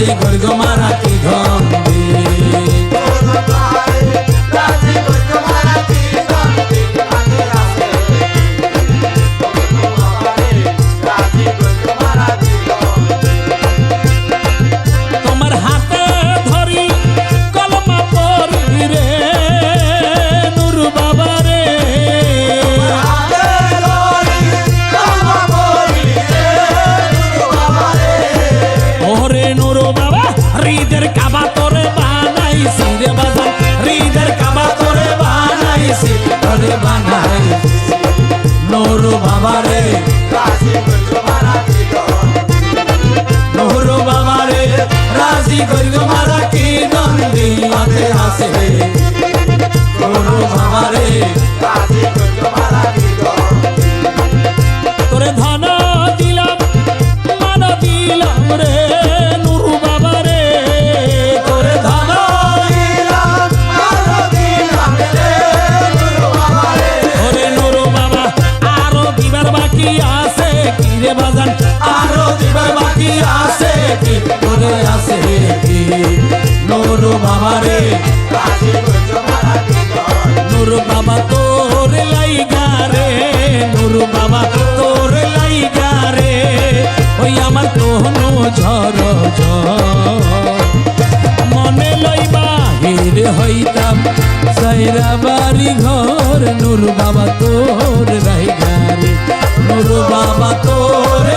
রাজে নুর বাবা হৃদের কাবা তোরে বানাইছি রে বাজান হৃদের কাবা তোরে বানাইছি তোরে বানাইছি নুর বাবা রে। নুর বাবা রে রাজি করি মারা কি নন্দী আছে নুর বাবা রে। তোরে আছে কি রে বাজান? আরও দিবার বাকি আছে কি? তোরে আছে কি? নুর বাবা রে। নুর বাবা তোর লাইগা রে। নুর বাবা তোর লাইগা রে। ওই আমার কোনো ঝড় মনে লইবা হির হইতাম, সাইরা বাড়ি ঘর, নুর বাবা তোর লাইগা রে বাবা তোর